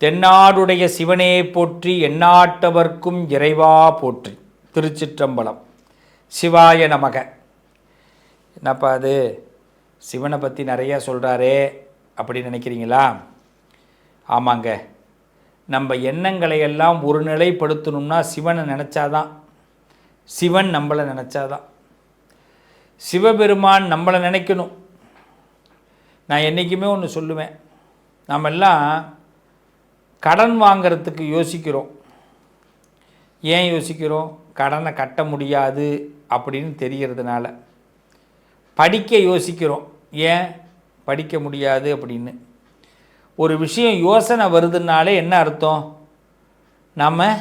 தென்னாடுடைய சிவனே போற்றி எண்ணாட்டவர்க்கும் இறைவா போற்றி. திருச்சிற்றம்பலம். சிவாய நமக. என்னப்பா அது? சிவனை பற்றி நிறையா சொல்கிறாரே அப்படின்னு நினைக்கிறீங்களா? ஆமாங்க. நம்ம எண்ணங்களை எல்லாம் ஒரு நிலைப்படுத்தணும்னா சிவனை நினச்சாதான். சிவன் நம்மளை நினச்சாதான். சிவபெருமான் நம்மளை நினைக்கணும். நான் என்றைக்குமே ஒன்று சொல்லுவேன். நாமெல்லாம் கடன் வாங்கிறதுக்கு யோசிக்கிறோம். ஏன் யோசிக்கிறோம்? கடனை கட்ட முடியாது அப்படின்னு தெரிகிறதுனால படிக்க யோசிக்கிறோம். ஏன்? படிக்க முடியாது அப்படின்னு. ஒரு விஷயம் யோசனை வருதுனாலே என்ன அர்த்தம்? நம்ம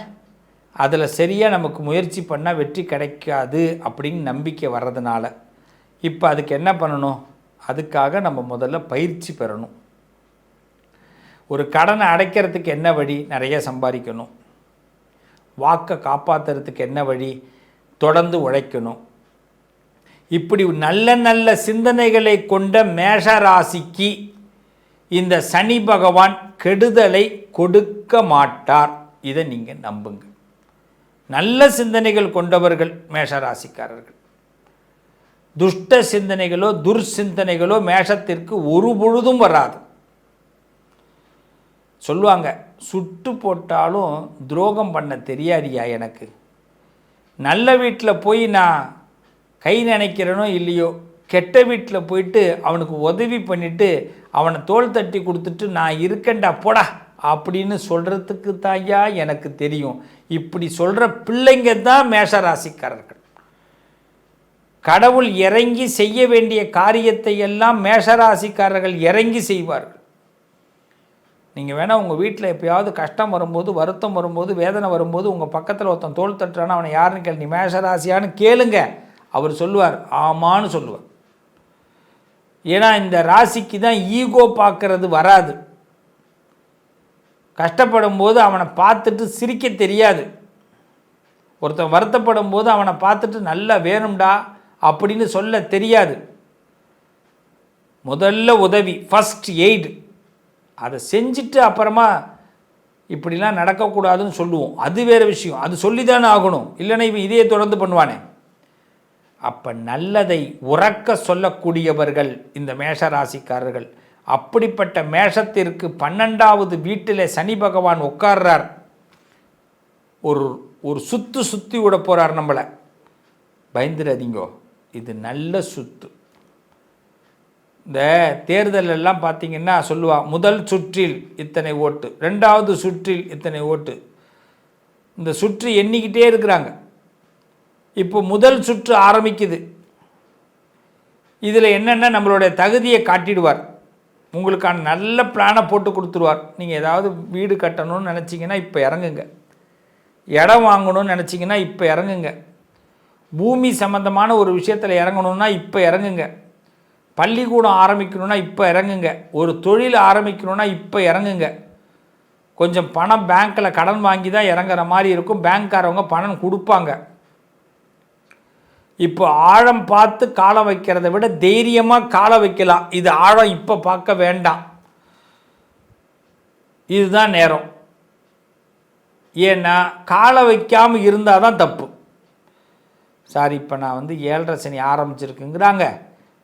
அதில் சரியாக நமக்கு முயற்சி பண்ணால் வெற்றி கிடைக்காது அப்படின்னு நம்பிக்கை வர்றதுனால. இப்போ அதுக்கு என்ன பண்ணணும்? அதுக்காக நம்ம முதல்ல பயிற்சி பெறணும். ஒரு கடனை அடைக்கிறதுக்கு என்ன வழி? நிறைய சம்பாதிக்கணும். வாக்கை காப்பாற்றுறதுக்கு என்ன வழி? தொடர்ந்து உழைக்கணும். இப்படி நல்ல நல்ல சிந்தனைகளை கொண்ட மேஷ ராசிக்கு இந்த சனி பகவான் கெடுதலை கொடுக்க மாட்டார். இதை நீங்கள் நம்புங்க. நல்ல சிந்தனைகள் கொண்டவர்கள் மேஷராசிக்காரர்கள். துஷ்ட சிந்தனைகளோ துர்சிந்தனைகளோ மேஷத்திற்கு ஒரு பொழுதும் வராது. சொல்லுவாங்க சுட்டு போட்டாலும் துரோகம் பண்ண தெரியாதியா எனக்கு? நல்ல வீட்டில் போய் நான் கை நினைக்கிறேனோ இல்லையோ கெட்ட வீட்டில் போயிட்டு அவனுக்கு உதவி பண்ணிவிட்டு அவனை தோள் தட்டி கொடுத்துட்டு நான் இருக்கேன்டா போடா அப்படின்னு சொல்கிறதுக்கு தாயா எனக்கு தெரியும். இப்படி சொல்கிற பிள்ளைங்க தான் மேஷராசிக்காரர்கள். கடவுள் இறங்கி செய்ய வேண்டிய காரியத்தை எல்லாம் மேஷராசிக்காரர்கள் இறங்கி செய்வார்கள். நீங்கள் வேணால் உங்கள் வீட்டில் எப்பயாவது கஷ்டம் வரும்போது வருத்தம் வரும்போது வேதனை வரும்போது உங்கள் பக்கத்தில் ஒருத்தன் தோல் தட்டுறானா அவனை யாருன்னு கேள். நீ மேஷராசியான்னு கேளுங்க. அவர் சொல்லுவார். ஆமான்னு சொல்லுவார். ஏன்னா இந்த ராசிக்கு தான் ஈகோ பார்க்கறது வராது. கஷ்டப்படும் போது அவனை பார்த்துட்டு சிரிக்க தெரியாது. ஒருத்தன் வருத்தப்படும் போது அவனை பார்த்துட்டு நல்லா வேணும்டா அப்படின்னு சொல்ல தெரியாது. முதல்ல உதவி ஃபஸ்ட் எய்டு அதை செஞ்சுட்டு அப்புறமா இப்படிலாம் நடக்கக்கூடாதுன்னு சொல்லுவோம். அது வேறு விஷயம். அது சொல்லி தானே ஆகணும். இல்லைன்னா இவன் இதையே தொடர்ந்து பண்ணுவானே. அப்போ நல்லதை உறக்க சொல்லக்கூடியவர்கள் இந்த மேஷராசிக்காரர்கள். அப்படிப்பட்ட மேஷத்திற்கு பன்னெண்டாவது வீட்டில் சனி பகவான் உட்கார்றார். ஒரு ஒரு சுத்து சுற்றி விட போகிறார் நம்மளை. பயந்துடாதீங்கோ. இது நல்ல சுத்து. இந்த தேர்தல் எல்லாம் பார்த்தீங்கன்னா சொல்லுவா முதல் சுற்றில் இத்தனை ஓட்டு ரெண்டாவது சுற்றில் இத்தனை ஓட்டு. இந்த சுற்று எண்ணிக்கிட்டே இருக்கிறாங்க. இப்போ முதல் சுற்று ஆரம்பிக்குது. இதில் என்னென்ன நம்மளுடைய தகுதியை காட்டிடுவார். உங்களுக்கான நல்ல பிளானை போட்டு கொடுத்துருவார். நீங்கள் ஏதாவது வீடு கட்டணும்னு நினச்சிங்கன்னா இப்போ இறங்குங்க. இடம் வாங்கணும்னு நினச்சிங்கன்னா இப்போ இறங்குங்க. பூமி சம்மந்தமான ஒரு விஷயத்தில் இறங்கணுன்னா இப்போ இறங்குங்க. பள்ளிக்கூடம் ஆரம்பிக்கணுன்னா இப்போ இறங்குங்க. ஒரு தொழில் ஆரம்பிக்கணுன்னா இப்போ இறங்குங்க. கொஞ்சம் பணம் பேங்க்கில் கடன் வாங்கி தான் இறங்குற மாதிரி இருக்கும். பேங்க்காரவங்க பணம் கொடுப்பாங்க. இப்போ ஆழம் பார்த்து காலை வைக்கிறத விட தைரியமாக காலை வைக்கலாம். இது ஆழம் இப்போ பார்க்க வேண்டாம். இதுதான் நேரம். ஏன்னா காலை வைக்காமல் இருந்தால் தான் தப்பு. சார் இப்போ நான் வந்து ஏழரை சனி ஆரம்பிச்சிருக்குங்கிறாங்க.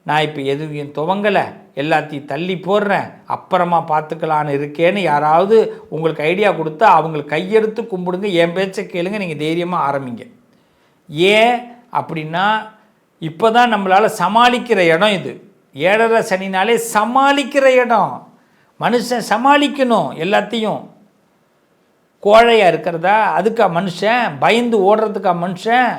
நான் இப்போ எதுவும் துவங்கலை எல்லாத்தையும் தள்ளி போடுறேன் அப்புறமா பார்த்துக்கலான்னு இருக்கேன்னு யாராவது உங்களுக்கு ஐடியா கொடுத்தா அவங்களுக்கு கையெடுத்து கும்பிடுங்க என் பேச்சை கேளுங்க நீங்கள் தைரியமாக ஆரம்பிங்க. ஏன் அப்படின்னா இப்போ தான் நம்மளால் சமாளிக்கிற இடம் இது. ஏழரை சனினாலே சமாளிக்கிற இடம். மனுஷன் சமாளிக்கணும் எல்லாத்தையும். கோழையாக இருக்கிறதா? அதுக்கா மனுஷன்? பயந்து ஓடுறதுக்கா மனுஷன்?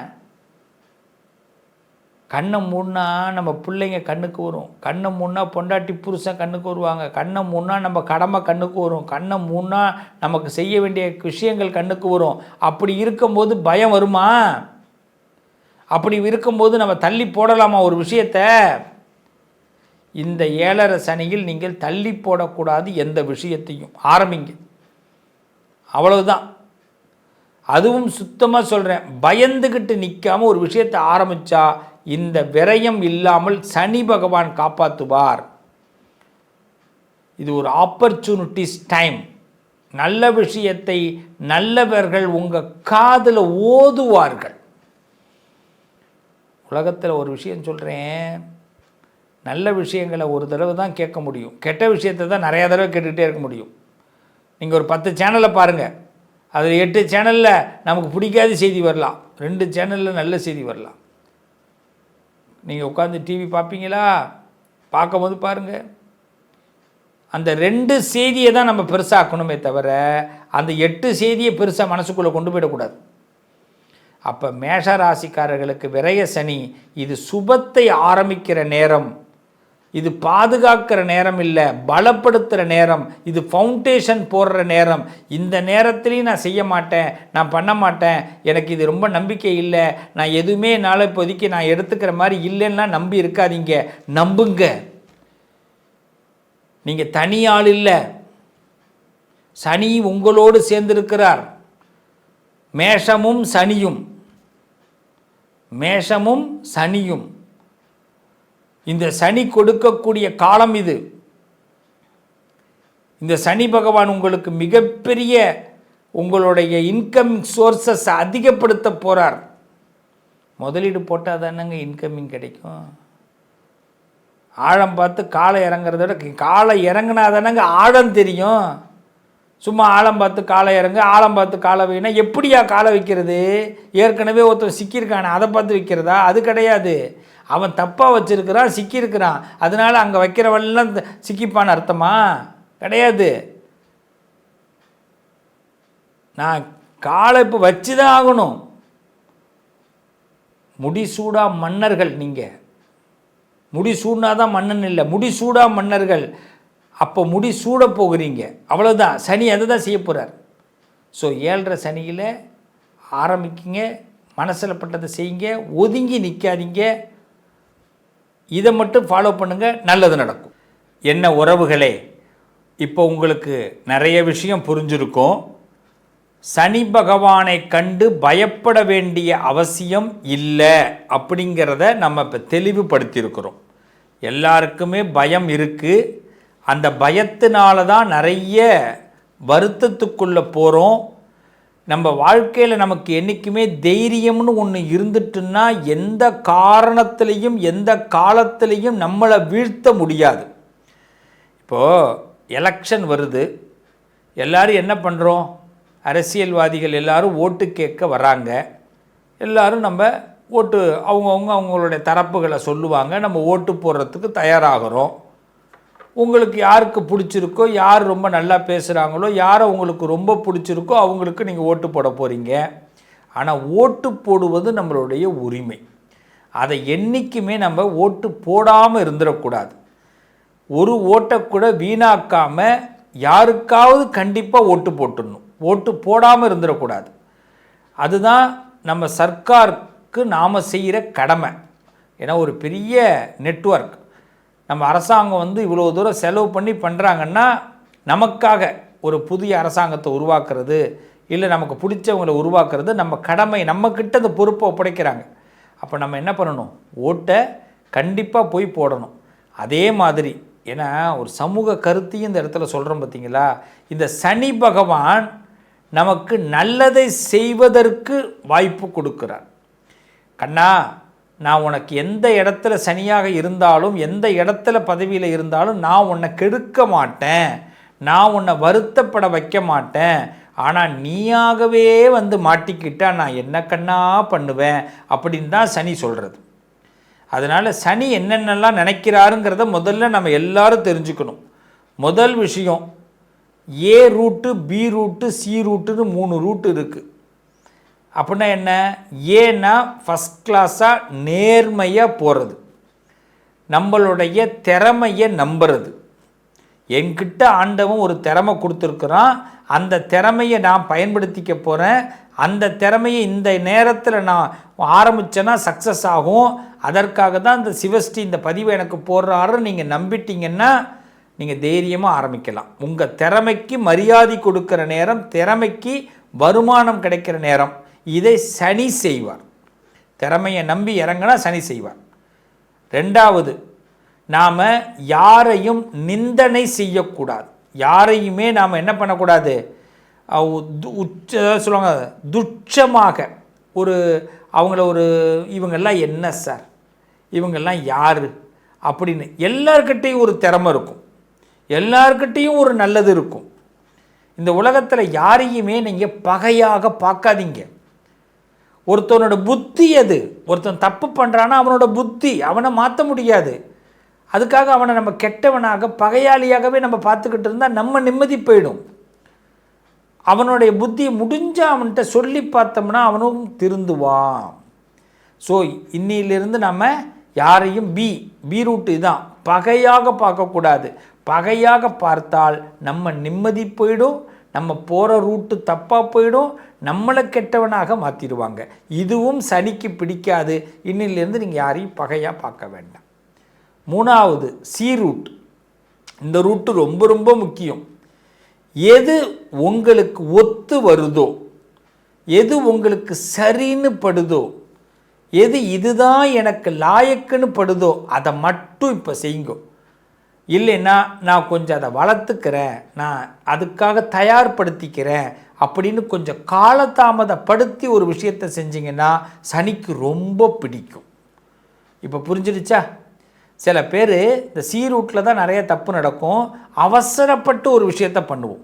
கண்ணை மூடினா நம்ம பிள்ளைங்க கண்ணுக்கு வரும். கண்ணை மூடினா பொண்டாட்டி புருஷன் கண்ணுக்கு வருவாங்க. கண்ணை மூடினா நம்ம கடமை கண்ணுக்கு வரும். கண்ணை மூடினா நமக்கு செய்ய வேண்டிய விஷயங்கள் கண்ணுக்கு வரும். அப்படி இருக்கும்போது பயம் வருமா? அப்படி இருக்கும்போது நம்ம தள்ளி போடலாமா ஒரு விஷயத்த? இந்த ஏழரை சனியில் நீங்கள் தள்ளி போடக்கூடாது எந்த விஷயத்தையும். ஆரம்பிங்க. அவ்வளவுதான். அதுவும் சுத்தமாக சொல்கிறேன் பயந்துக்கிட்டு நிற்காம ஒரு விஷயத்தை ஆரம்பித்தா இந்த விரயம் இல்லாமல் சனி பகவான் காப்பாற்றுவார் இது ஒரு ஆப்பர்ச்சுனிட்டிஸ் டைம் நல்ல விஷயத்தை நல்லவர்கள் உங்கள் காதில் ஓதுவார்கள். உலகத்தில் ஒரு விஷயம் சொல்கிறேன் நல்ல விஷயங்களை ஒரு தடவை தான் கேட்க முடியும். கெட்ட விஷயத்தை தான் நிறையா தடவை கேட்டுக்கிட்டே இருக்க முடியும். நீங்கள் ஒரு பத்து சேனலை பாருங்கள் அதில் எட்டு சேனலில் நமக்கு பிடிக்காத செய்தி வரலாம். ரெண்டு சேனலில் நல்ல செய்தி வரலாம். நீங்கள் உட்காந்து டிவி பார்ப்பீங்களா? பார்க்கும்போது பாருங்கள் அந்த ரெண்டு செய்தியை தான் நம்ம பெருசாக்கணுமே தவிர அந்த எட்டு செய்தியை பெருசாக மனசுக்குள்ளே கொண்டு போயிடக்கூடாது. அப்போ மேஷ ராசிக்காரர்களுக்கு விரய சனி இது சுபத்தை ஆரம்பிக்கிற நேரம். இது பாதுகாக்கிற நேரம் இல்லை பலப்படுத்துகிற நேரம் இது ஃபவுண்டேஷன் போடுற நேரம். இந்த நேரத்திலையும் நான் செய்ய மாட்டேன் நான் பண்ண மாட்டேன் எனக்கு இது ரொம்ப நம்பிக்கை இல்லை நான் எதுவுமே என்னால் இப்போதைக்கு நான் எடுத்துக்கிற மாதிரி இல்லைன்னா நம்பி இருக்காதீங்க. நம்புங்க. நீங்கள் தனியாள் இல்லை. சனி உங்களோடு சேர்ந்திருக்கிறார். மேஷமும் சனியும். மேஷமும் சனியும். இந்த சனி கொடுக்கக்கூடிய காலம் இது. இந்த சனி பகவான் உங்களுக்கு மிகப்பெரிய உங்களுடைய இன்கமிங் சோர்சஸ் அதிகப்படுத்த போகிறார் முதலீடு போட்டால் தானேங்க இன்கமிங் கிடைக்கும். ஆழம் பார்த்து காலை இறங்குறத விட காலை இறங்குனா தானேங்க ஆழம் தெரியும். சும்மா ஆழம் பார்த்து காலை இறங்கு ஆழம் பார்த்து காலை வைனா எப்படியா காலை வைக்கிறது? ஏற்கனவே ஒருத்தர் சிக்கியிருக்கானே அதை பார்த்து வைக்கிறதா? அது கிடையாது. அவன் தப்பாக வச்சுருக்கிறான் சிக்கியிருக்கிறான். அதனால் அங்கே வைக்கிறவெல்லாம் சிக்கிப்பான்னு அர்த்தமா? கிடையாது. நான் காலை இப்போ வச்சு தான் ஆகணும் முடிசூடா மன்னர்கள் நீங்கள் முடிசூடினா தான் மன்னன் இல்லை. முடிசூடா மன்னர்கள். அப்போ முடி சூட போகிறீங்க. அவ்வளோதான் சனி அதை தான் செய்ய போகிறார் ஸோ ஏழரை சனியில் ஆரம்பிக்கிங்க. மனசில் பட்டதை செய்யுங்க. ஒதுங்கி நிற்காதீங்க இதை மட்டும் ஃபாலோ பண்ணுங்கள் நல்லது நடக்கும். என்ன உறவுகளே இப்போ உங்களுக்கு நிறைய விஷயம் புரிஞ்சிருக்கும். சனி பகவானை கண்டு பயப்பட வேண்டிய அவசியம் இல்லை அப்படிங்கிறத நம்ம இப்போ தெளிவுபடுத்தியிருக்கிறோம். எல்லாருக்குமே பயம் இருக்குது அந்த பயத்தினால தான் நிறைய வருத்தத்துக்குள்ளே போகிறோம் நம்ம வாழ்க்கையில் நமக்கு என்றைக்குமே தைரியம்னு ஒன்று இருந்துட்டுன்னா எந்த காரணத்துலேயும் எந்த காலத்திலையும் நம்மளை வீழ்த்த முடியாது. இப்போது எலெக்ஷன் வருது. எல்லோரும் என்ன பண்ணுறோம் அரசியல்வாதிகள் எல்லோரும் ஓட்டு கேட்க வராங்க. எல்லோரும் நம்ம ஓட்டு அவங்கவுங்க அவங்களுடைய தரப்புகளை சொல்லுவாங்க. நம்ம ஓட்டு போடுறதுக்கு தயாராகிறோம். உங்களுக்கு யாருக்கு பிடிச்சிருக்கோ யார் ரொம்ப நல்லா பேசுகிறாங்களோ யாரை உங்களுக்கு ரொம்ப பிடிச்சிருக்கோ அவங்களுக்கு நீங்கள் ஓட்டு போட போகிறீங்க ஆனால் ஓட்டு போடுவது நம்மளுடைய உரிமை. அதை என்றைக்குமே நம்ம ஓட்டு போடாமல் இருந்துடக்கூடாது. ஒரு ஓட்டை கூட வீணாக்காமல் யாருக்காவது கண்டிப்பாக ஓட்டு போட்டுடணும். ஓட்டு போடாமல் இருந்துடக்கூடாது. அதுதான் நம்ம சர்க்காருக்கு நாம் செய்கிற கடமை. ஏன்னா ஒரு பெரிய நெட்ஒர்க் நம்ம அரசாங்கம் வந்து இவ்வளோ தூரம் செலவு பண்ணி பண்ணுறாங்கன்னா நமக்காக ஒரு புதிய அரசாங்கத்தை உருவாக்குறது இல்லை நமக்கு பிடிச்சவங்களை உருவாக்குறது நம்ம கடமை நம்மக்கிட்ட அந்த பொறுப்பை ஒப்படைக்கிறாங்க. அப்போ நம்ம என்ன பண்ணணும்? ஓட்டை கண்டிப்பாக போய் போடணும். அதே மாதிரி ஏன்னா ஒரு சமூக கருத்தையும் இந்த இடத்துல சொல்கிறோம் பார்த்தீங்களா இந்த சனி பகவான் நமக்கு நல்லதை செய்வதற்கு வாய்ப்பு கொடுக்குறார். கண்ணா நான் உனக்கு எந்த இடத்துல சனியாக இருந்தாலும் எந்த இடத்துல பதவியில் இருந்தாலும் நான் உன்னை கெடுக்க மாட்டேன். நான் உன்னை வருத்தப்பட வைக்க மாட்டேன். ஆனால் நீயாகவே வந்து மாட்டிக்கிட்டால் நான் என்ன கண்ணா பண்ணுவேன் அப்படின்னு தான் சனி சொல்கிறது அதனால் சனி என்னென்னலாம் நினைக்கிறாருங்கிறத முதல்ல நம்ம எல்லாரும் தெரிஞ்சுக்கணும். முதல் விஷயம் A route B route C ரூட்டுன்னு மூணு ரூட்டு இருக்குது அப்படின்னா என்ன? ஏன்னா ஃபஸ்ட் கிளாஸாக நேர்மையாக போகிறது நம்மளுடைய திறமையை நம்புறது. என்கிட்ட ஆண்டவன் ஒரு திறமை கொடுத்துருக்குறான். அந்த திறமையை நான் பயன்படுத்திக்க போகிறேன் அந்த திறமையை இந்த நேரத்தில் நான் ஆரம்பித்தேன்னா சக்ஸஸ் ஆகும். அதற்காக தான் இந்த சிவஸ்ரீ இந்த பதிவை எனக்கு போடுறாரு. நீங்கள் நம்பிட்டீங்கன்னா நீங்கள் தைரியமாக ஆரம்பிக்கலாம். உங்கள் திறமைக்கு மரியாதை கொடுக்குற நேரம் திறமைக்கு வருமானம் கிடைக்கிற நேரம். இதை சனி செய்வார். திறமையை நம்பி இறங்கினா சனி செய்வார். ரெண்டாவது நாம் யாரையும் நிந்தனை செய்யக்கூடாது. யாரையுமே நாம் என்ன பண்ணக்கூடாது? உச்ச சொல்லுவாங்க துட்சமாக ஒரு அவங்கள ஒரு இவங்கெல்லாம் என்ன சார்? இவங்கெல்லாம் யார்? அப்படின்னு எல்லார்கிட்டேயும் ஒரு திறமை இருக்கும். எல்லார்கிட்டேயும் ஒரு நல்லது இருக்கும். இந்த உலகத்தில் யாரையுமே நீங்கள் பகையாக பார்க்காதீங்க. ஒருத்தனோட புத்தி அது ஒருத்தன் தப்பு பண்ணுறான்னா அவனோட புத்தி. அவனை மாற்ற முடியாது. அதுக்காக அவனை நம்ம கெட்டவனாக பகையாளியாகவே நம்ம பார்த்துக்கிட்டு இருந்தால் நம்ம நிம்மதி போயிடும். அவனுடைய புத்தியை முடிஞ்சால் அவன்கிட்ட சொல்லி பார்த்தோம்னா அவனும் திருந்துவான். ஸோ இன்னிலிருந்து நம்ம யாரையும் பி பி ரூட்டு இதுதான் பகையாக பார்க்கக்கூடாது. பகையாக பார்த்தால் நம்ம நிம்மதி போயிடும். நம்ம போகிற ரூட்டு தப்பாக போயிடும் நம்மளை கெட்டவனாக மாற்றிடுவாங்க இதுவும் சனிக்கு பிடிக்காது. இன்னிலேருந்து நீங்கள் யாரையும் பகையாக பார்க்க வேண்டாம். மூணாவது சி ரூட் இந்த ரூட்டு ரொம்ப ரொம்ப முக்கியம். எது உங்களுக்கு ஒத்து வருதோ எது உங்களுக்கு சரின்னு படுதோ எது இதுதான் எனக்கு லாயக்குன்னு படுதோ அதை மட்டும் இப்போ செய்யுங்க. இல்லைன்னா நான் கொஞ்சம் அதை வளர்த்துக்கிறேன் நான் அதுக்காக தயார்படுத்திக்கிறேன் அப்படின்னு கொஞ்சம் காலதாமதப்படுத்தி ஒரு விஷயத்தை செஞ்சீங்கன்னா சனிக்கு ரொம்ப பிடிக்கும். இப்போ புரிஞ்சிடுச்சா? சில பேர் இந்த சீரூட்டில் தான் நிறைய தப்பு நடக்கும் அவசரப்பட்டு ஒரு விஷயத்தை பண்ணுவோம்.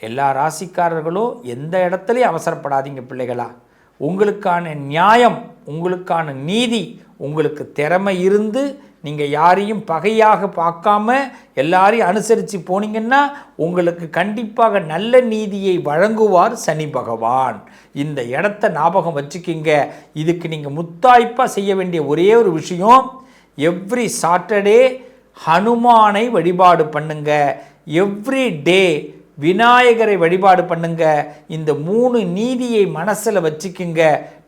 எல்லா ராசிக்காரர்களும் எந்த இடத்துலையும் அவசரப்படாதீங்க பிள்ளைகளா. உங்களுக்கான நியாயம் உங்களுக்கான நீதி உங்களுக்கு திறமை இருந்து நீங்கள் யாரையும் பகையாக பார்க்காம எல்லாரையும் அனுசரித்து போனீங்கன்னா உங்களுக்கு கண்டிப்பாக நல்ல நீதியை வழங்குவார் சனி பகவான். இந்த இடத்த ஞாபகம் வச்சுக்கிங்க. இதுக்கு நீங்கள் முத்தாய்ப்பாக செய்ய வேண்டிய ஒரே ஒரு விஷயம் எவ்ரி சாட்டர்டே ஹனுமானை வழிபாடு பண்ணுங்க. எவ்ரி டே விநாயகரை வழிபாடு பண்ணுங்க. இந்த மூணு நீதியை மனசில் வச்சுக்குங்க.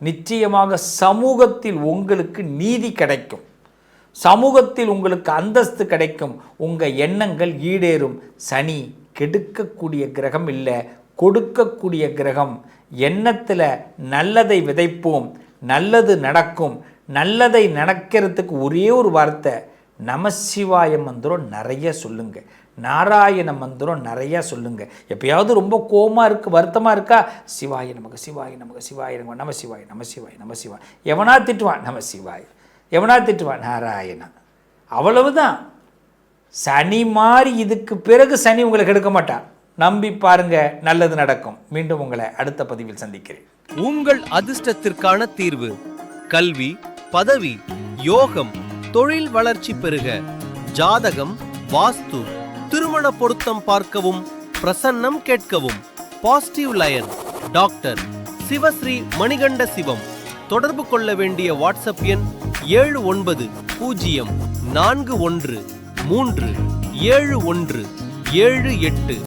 நிச்சயமாக சமூகத்தில் உங்களுக்கு நீதி கிடைக்கும். சமூகத்தில் உங்களுக்கு அந்தஸ்து கிடைக்கும். உங்கள் எண்ணங்கள் ஈடேறும். சனி கெடுக்கக்கூடிய கிரகம் இல்லை கொடுக்கக்கூடிய கிரகம். எண்ணத்தில் நல்லதை விதைப்போம். நல்லது நடக்கும். நல்லதை நடக்கிறதுக்கு ஒரே ஒரு வார்த்தை நமசிவாய மந்திரம் நிறைய சொல்லுங்க. நாராயண மந்திரம் நிறைய சொல்லுங்க. எப்பயாவது ரொம்ப கோமா இருக்கு வருத்தமாக இருக்கா? சிவாய நமக்கு சிவாய நமக்கு சிவாய நமக்கு நம சிவாய நம சிவாய நம சிவாய் எவனா திட்டுவான்? நம சிவாய் எவனா திட்டுவான்? நாராயணா. அவ்வளவுதான். சனி மாதிரி இதுக்கு பிறகு சனி உங்களை கெடுக்க மாட்டான் நம்பி பாருங்க நல்லது நடக்கும். மீண்டும் உங்களை அடுத்த பதிவில் சந்திக்கிறேன். உங்கள் அதிர்ஷ்டத்திற்கான தீர்வு கல்வி பதவி யோகம் தொழில் வளர்ச்சி பெருக ஜாதகம் வாஸ்து திருமண பொருத்தம் பார்க்கவும் பிரசன்னம் கேட்கவும். Positive lion doctor Sivasri Manikanda Sivam. தொடர்பு கொள்ள வேண்டிய வாட்ஸ்அப் எண் ஏழு ஒன்பது பூஜ்ஜியம் நான்கு ஒன்று மூன்று ஏழு ஒன்று ஏழு எட்டு.